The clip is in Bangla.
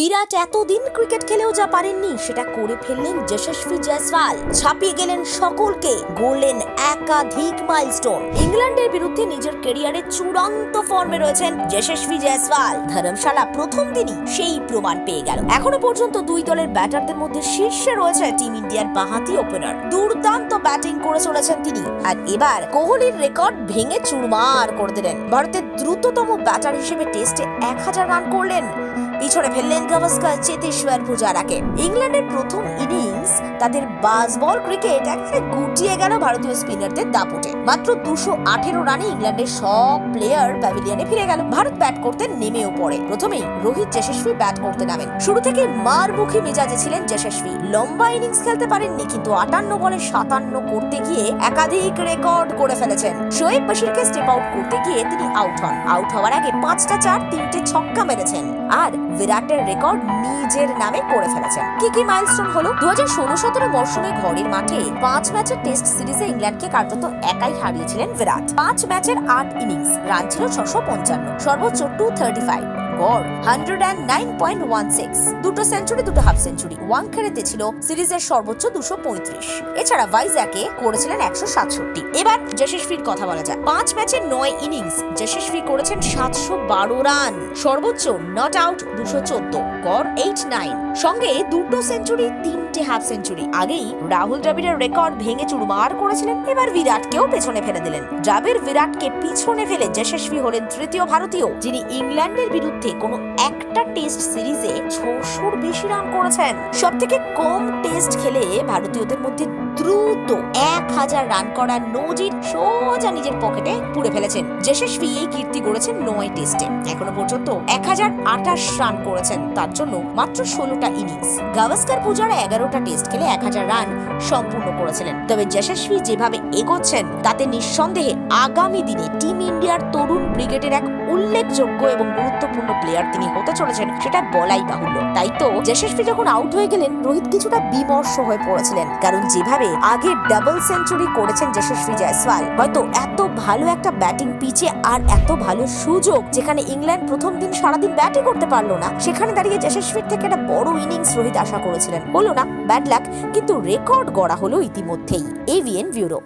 বিরাট এতদিন ক্রিকেট খেলেও যা পারেননি, সেটা করে ফেললেন যশস্বী জয়সওয়াল। ছাপিয়ে গেলেন সকলকে, গড়লেন একাধিক মাইলস্টোন। ইংল্যান্ডের বিরুদ্ধে নিজের ক্যারিয়ারের চূড়ান্ত ফর্মে রয়েছেন যশস্বী জয়সওয়াল। ধর্মশালা প্রথম দিনই সেই প্রমাণ পেয়ে গেল। এখনও পর্যন্ত দুই দলের ব্যাটারদের মধ্যে শীর্ষে রয়েছে টিম ইন্ডিয়ার বাহাতি ওপেনার দুর্দান্ত ব্যাটিং করে চলেছেন তিনি। আর এবার কোহলির রেকর্ড ভেঙে চুরমার করে দিলেন। ভারতের দ্রুততম ব্যাটার হিসেবে টেস্টে এক হাজার রান করলেন। পিছনে ফেললেন গাভাস্কার চেতেশ্বর পূজারাকে। ইংল্যান্ডের প্রথম ইনিংস তাদের বাসবল ক্রিকেট একেবারে গুটিয়ে গেল ভারতীয় স্পিনারদের দাপটে। মাত্র দুশো আঠেরো রানে ইংল্যান্ডের সব প্লেয়ার প্যাভিলিয়নে ফিরে গেল। ভারত ব্যাট করতে নেমেও পড়ে প্রথমেই রোহিত যশস্বী ব্যাট করতে নামেন। শুরু থেকে মারমুখী মেজাজে ছিলেন যশস্বী লম্বা ইনিংস খেলতে পারেননি, কিন্তু আটান্ন বলে সাতান্ন করতে গিয়ে একাধিক রেকর্ড করে ফেলেছেন। শোয়েব বাশিরকে স্টেপ আউট করতে গিয়ে তিনি আউট হন। আউট হওয়ার আগে পাঁচটা চার, তিনটে ছক্কা মেরেছেন। আর বিরাটের রেকর্ড নিজের নামে করে ফেলেছেন। কি কি মাইলস্টোন হলো? দু হাজার ষোলো সতেরো মরশুমে ঘরের মাঠে পাঁচ ম্যাচের টেস্ট সিরিজে ইংল্যান্ডকে কার্যত একাই হারিয়েছিলেন বিরাট। পাঁচ ম্যাচের আট ইনিংস রান ছিল ছশো পঞ্চান্ন, সর্বোচ্চ টু থার্টি ফাইভ গড় hundred and nine point one six দুটো সেঞ্চুরি দুটো হাফ সেঞ্চুরি ওয়াংখেড়েতে ছিল সিরিজের সর্বোচ্চ দুশো পঁয়ত্রিশ। এছাড়া ভাইজ্যাকে করেছিলেন একশো সাতষট্টি। এবার যশস্বীর কথা বলা যায় পাঁচ ম্যাচের নয় ইনিংস যশস্বী করেছেন সাতশো বারো রান। সর্বোচ্চ নট আউট দুশো চোদ্দ। গড় এইট নাইন সঙ্গে দুটো সেঞ্চুরি তিনটে হাফ সেঞ্চুরি। আগেই রাহুল দ্রাবিড়ের রেকর্ড ভেঙে চুরমার করেছিলেন, এবার বিরাটকেও পেছনে ফেলে দিলেন। দ্রাবিড় বিরাটকে পিছনে ফেলে যশস্বী হলেন তৃতীয় ভারতীয়, যিনি ইংল্যান্ডের বিরুদ্ধে কোনো একটা টেস্ট সিরিজে ছশোর বেশি রান করেছেন। সব থেকে কম টেস্ট খেলে ভারতীয়দের মধ্যে দ্রুত এক হাজার রান করার নজির সোজা নিজের পকেটে পুড়ে ফেলেছেন। যশস্বী এই কীর্তি গড়েছেন নয় টেস্টে। এখনও পর্যন্ত এক হাজার আঠাশ রান করেছেন, তার জন্য মাত্র ষোলোটা ইনিংস। গাভাস্কার পূজারা এগারোটা টেস্ট খেলে এক হাজার রান সম্পূর্ণ করেছিলেন। তবে যশস্বী যেভাবে এগোচ্ছেন, তাতে নিঃসন্দেহে আগামী দিনে টিম ইন্ডিয়ার তরুণ ব্রিগেডের এক উল্লেখযোগ্য এবং গুরুত্বপূর্ণ প্লেয়ার তিনি হতে চলেছেন, সেটা বলাই বাহুল্য। তাই তো যশস্বী যখন আউট হয়ে গেলেন, রোহিত কিছুটা বিমর্ষ হয়ে পড়েছিলেন। কারণ যেভাবে আগে ডাবল সেঞ্চুরি করেছেন যশস্বী জয়সওয়াল। হয়তো এত ভালো একটা ব্যাটিং পিচে আর এত ভালো সুযোগ যেখানে ইংল্যান্ড প্রথম দিন সারাদিন ব্যাটই করতে পারল না, সেখানে দাঁড়িয়ে যশস্বীর থেকে একটা বড় ইনিংস রোহিত আশা করেছিলেন। হলো না ব্যাড লাক কিন্তু রেকর্ড গড়া হলো ইতিমধ্যেই। AVN bureau